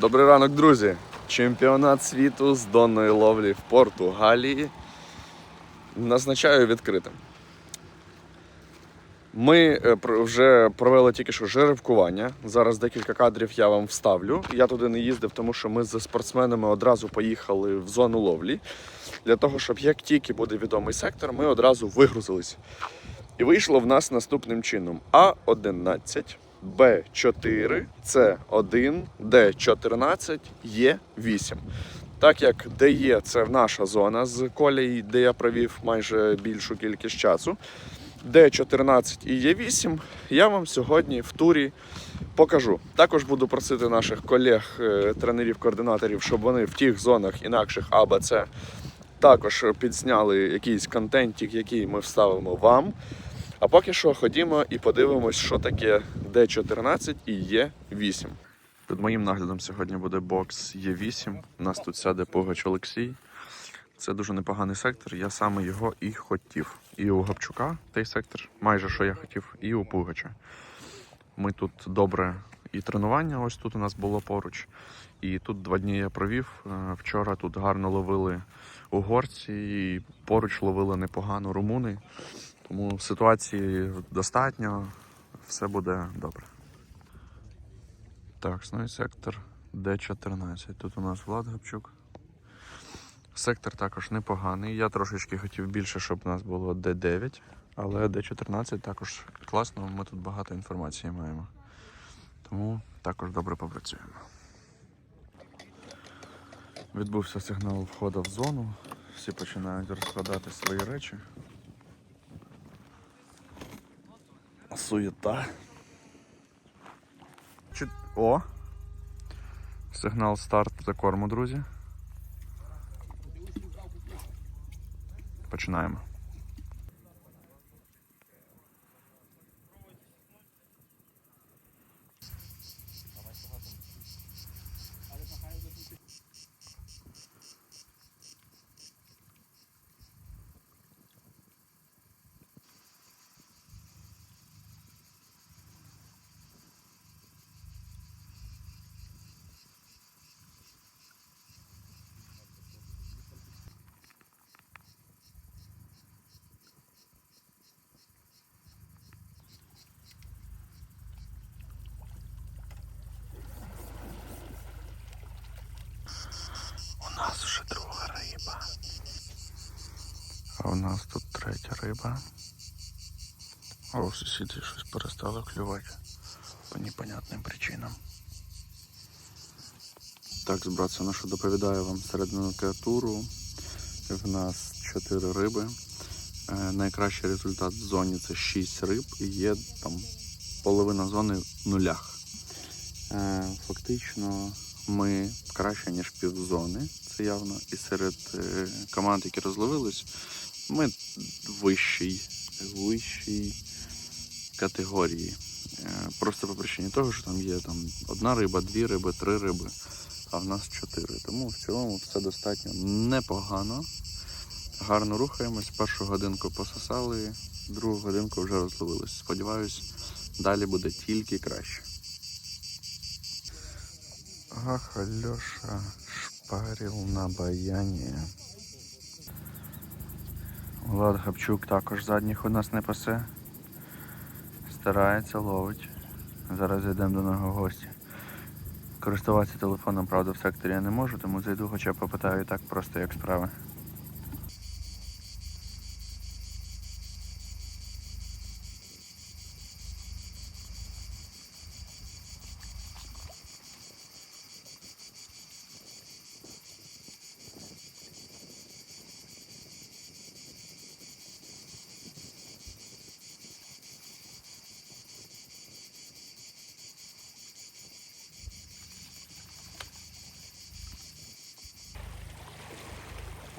Добрий ранок, друзі! Чемпіонат світу з донної ловлі в Португалії назначаю відкритим. Ми е, вже провели тільки що жеребкування. Зараз декілька кадрів я вам вставлю. Я туди не їздив, тому що ми зі спортсменами одразу поїхали в зону ловлі. Для того, щоб як тільки буде відомий сектор, ми одразу вигрузились. І вийшло в нас наступним чином: А11, Б4, С1, Д14, Е8. Так як ДЕ це наша зона з колій, де я провів майже більшу кількість часу. Д14 і Е8 я вам сьогодні в турі покажу. Також буду просити наших колег, е, тренерів, координаторів, щоб вони в тих зонах інакших А, Б, С також підзняли якийсь контентик, який ми вставимо вам. А поки що ходімо і подивимось, що таке Д14 і Е8. Під моїм наглядом сьогодні буде бокс Е8. У нас тут сяде Пугач Олексій. Це дуже непоганий сектор. Я саме його і хотів. І у Гапчука той сектор, майже що я хотів, і у Пугача. Ми тут добре і тренування, ось тут у нас було поруч. І тут два дні я провів. Е, Вчора тут гарно ловили угорці, і поруч ловили непогано румуни. Тому ситуації достатньо, все буде добре. Так, ну сектор Д14. Тут у нас Влад Гапчук. Сектор також непоганий. Я трошечки хотів більше, щоб у нас було Д9, але Д14 також класно, ми тут багато інформації маємо. Тому також добре попрацюємо. Відбувся сигнал входу в зону. Всі починають розкладати свої речі. Суєта. Чи... О! Сигнал старт за корму, друзі. Починаємо. У нас вже друга риба. А у нас тут третя риба. А у сусідів щось перестало клювати по непонятним причинам. Так, збратися, ну що доповідаю вам середину туру. В нас 4 риби. Е, найкращий результат в зоні це 6 риб і є там половина зони в нулях. Е, Фактично ми краще, ніж півзони, це явно. І серед е, команд, які розловились, ми вищій, вищій категорії. Е, Просто по причині того, що там є там одна риба, дві риби, три риби, а в нас чотири. Тому в цілому все достатньо непогано. Гарно рухаємось. Першу годинку пососали, другу годинку вже розловились. Сподіваюсь, далі буде тільки краще. Ах, Алеша шпарил на баяні. Влад Гапчук також задніх у нас не пасе. Старається, ловить. Зараз йдемо до нього в гості. Користуватися телефоном, правда, в секторі я не можу, тому зайду, хоча попитаю попитаю так просто, як справи.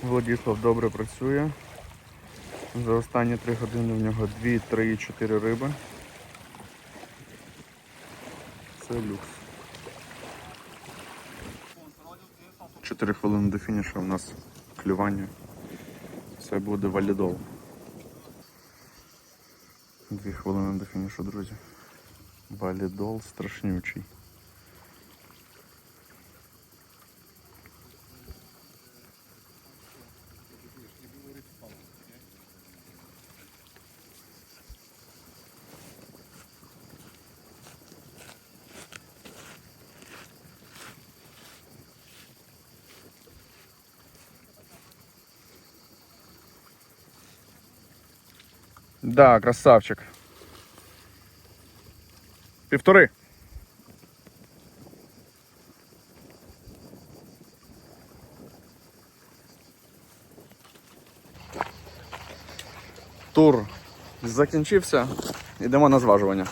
Владіслав добре працює. За останні 3 години в нього 2, 3, 4 риби. Це люкс. 4 хвилини до фінішу у нас клювання. Це буде валідол. 2 хвилини до фінішу, друзі. Валідол страшнючий. Да, красавчик. Півтори. Тур закінчився. Йдемо на зважування.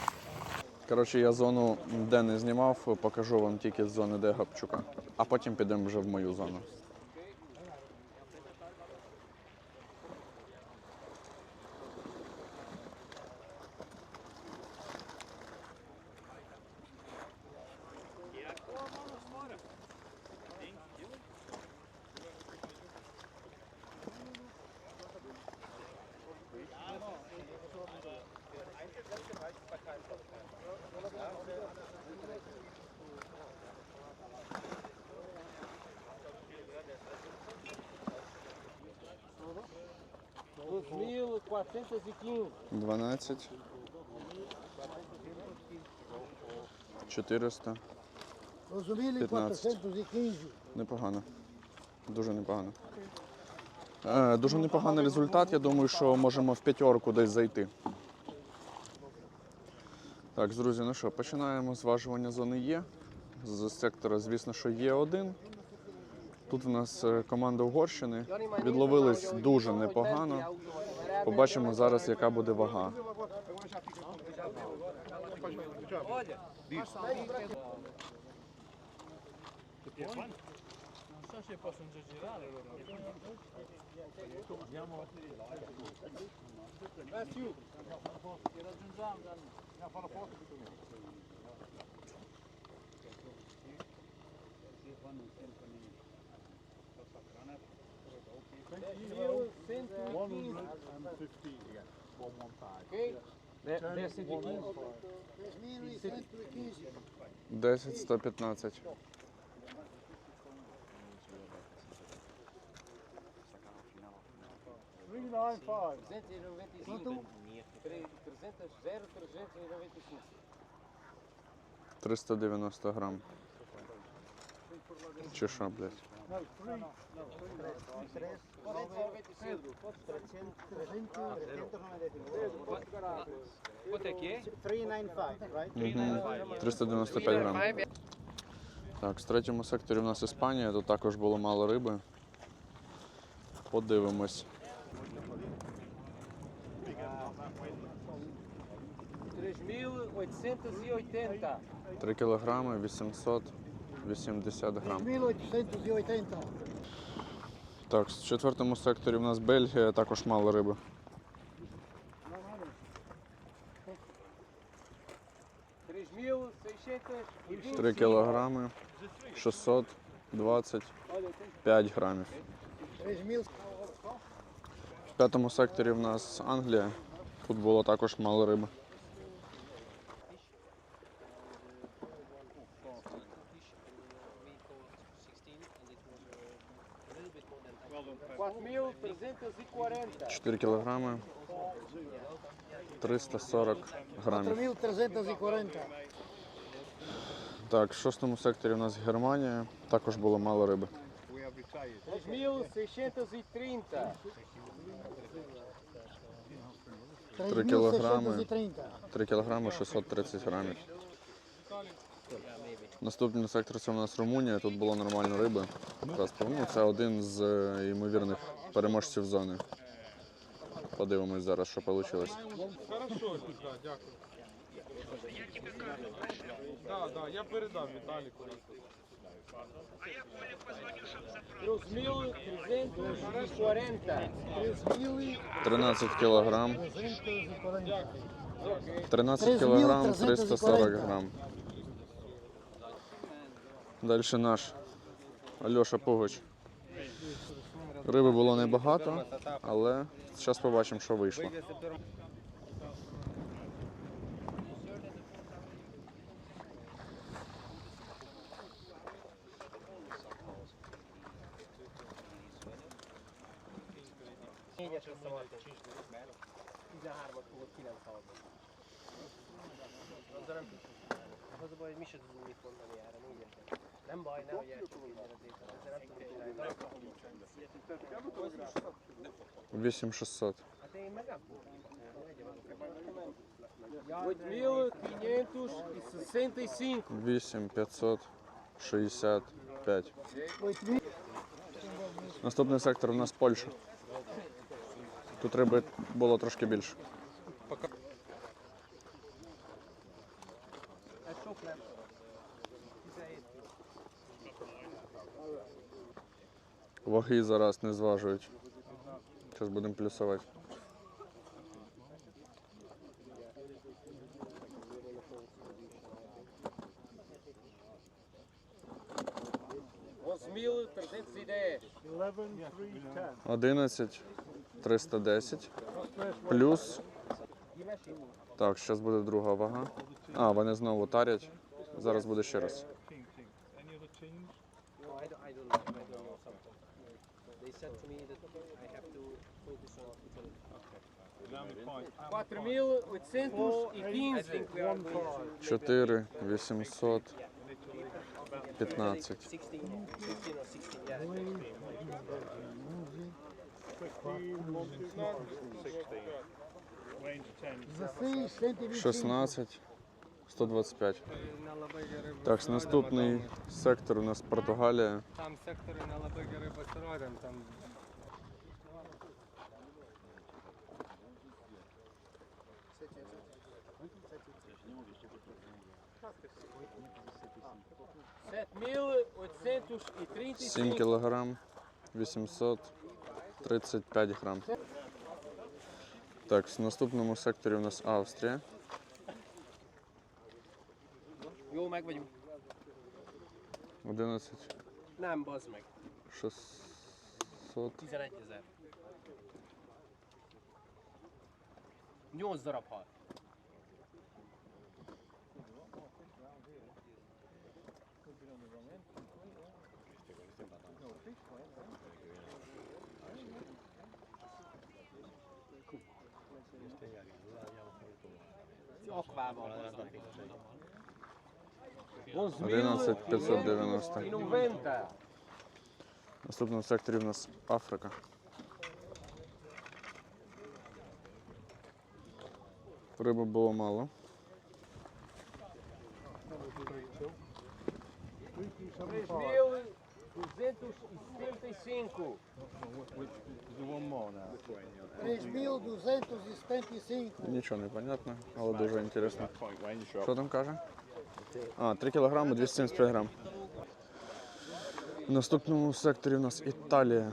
Коротше, я зону де не знімав, покажу вам тільки з зони де Гапчука. А потім підемо вже в мою зону. 12. 400. 12.415. Непогано. Дуже непогано. Е, дуже непоганий результат. Я думаю, що можемо в п'ятерку десь зайти. Так, друзі, ну що, починаємо зважування зони Є. З сектора, звісно, що є один. Тут в нас е, команда Угорщини. Відловились дуже непогано. Побачимо зараз, яка буде вага. Dez e noventa e cinco. 390 грам. Чи що, блядь? Quanto é que é? 395, right? Мгм. 395 грам. Так, в третьому секторі у нас Іспанія, тут також було мало риби. Подивимось. 3 кілограми 880 грам. 1880. Так, в четвертому секторі у нас Бельгія, також мало риби. 3 кілограми 625 грамів. В п'ятому секторі в нас Англія. Тут було також мало риби. Quatro mil trezentos e quarenta. 4 кілограми 340 грамів. Так, в шостому секторі у нас Германія. Також було мало риби. 3 кілограми. 3 кілограми 630 грамів. Наступний сектор це у нас Румунія. Тут було нормально риби. Ну, це один з е, ймовірних переможців зони. Подивимось зараз, що вийшло. Хорошо, да, дякую. Да, да, я передам Віталіку. Três mil trezentos e quarenta. 13 кілограм. 3.340. 13 кілограм 340 грам. Далі наш Альоша Пугач. Риби було небагато, але зараз побачимо, що вийшло. Négyes összevaltam. 13-at fogod 9 halba. Azzal Nem baj, ne Весим 600. Людмила 565. 8565. Наступний сектор у нас Польша. Тут риби было трошки більше. Ваги зараз не зважують. Зараз будемо плюсувати. 310. 11 310 плюс. Так, зараз буде друга вага. А, вони знову тарять. Зараз буде ще раз. 4 800 15. 16, 15 or 16, yeah. За 6 120. 16 125. Так, наступний сектор у нас Португалія. Там сектори на лабиги риби сиродом, там 7 кілограм 835 грам. Так, в наступному секторі у нас Австрія. Jó, meg vagyunk. 11 Nem, bazd meg. 600. 11 ezer. 8 darab hal. Akvában hoznak. 11 590. In un venta. В наступному секторі у нас Африка. Риби було мало. 3.275. 3275. Нічого не понятно, але дуже інтересно. Що там каже? А, 3 кілограми 275 грам. В наступному секторі у нас Італія.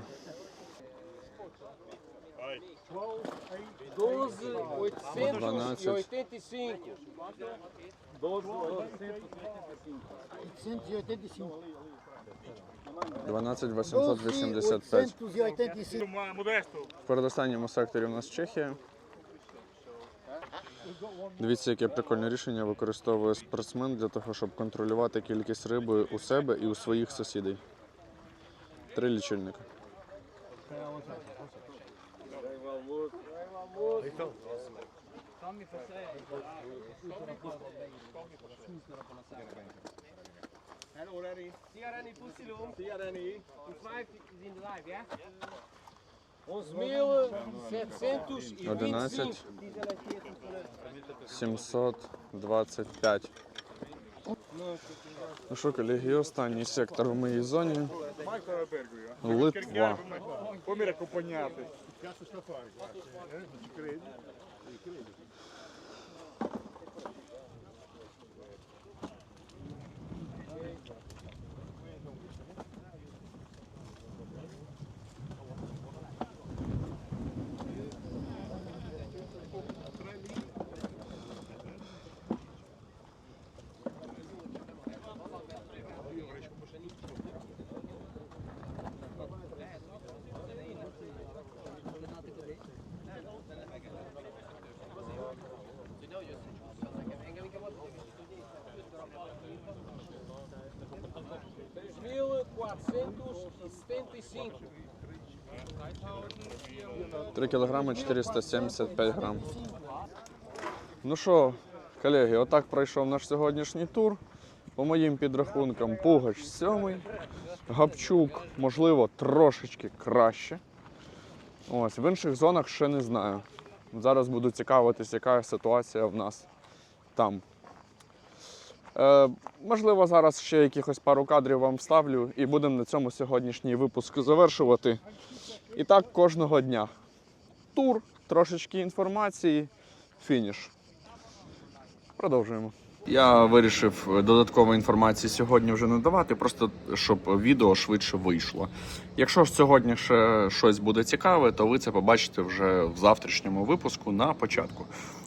12.885. 185. 12 885. 885. В передостанньому секторі у нас Чехія. Дивіться, яке прикольне рішення використовує спортсмен для того, щоб контролювати кількість риби у себе і у своїх сусідів. Три лічильника. Hello, Renny. Sia Renny, pussilum. Sia Renny. Ons vijf is in de live, 725. 11 725. Ну що, колеги, останній сектор в моїй зоні. Литва. Come accompagnate? 3 кілограми 475 грам. Ну що, колеги, отак пройшов наш сьогоднішній тур. По моїм підрахункам, Пугач сьомий, Гапчук, можливо, трошечки краще. Ось, в інших зонах ще не знаю. Зараз буду цікавитись, яка ситуація в нас там. Е, можливо, зараз ще якихось пару кадрів вам вставлю і будемо на цьому сьогоднішній випуск завершувати. І так кожного дня. Тур, трошечки інформації, фініш. Продовжуємо. Я вирішив додаткової інформації сьогодні вже не давати, просто щоб відео швидше вийшло. Якщо ж сьогодні ще щось буде цікаве, то ви це побачите вже в завтрашньому випуску на початку.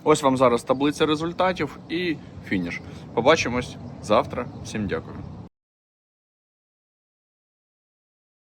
Ось вам зараз таблиця результатів і фініш. Побачимось завтра. Всім дякую.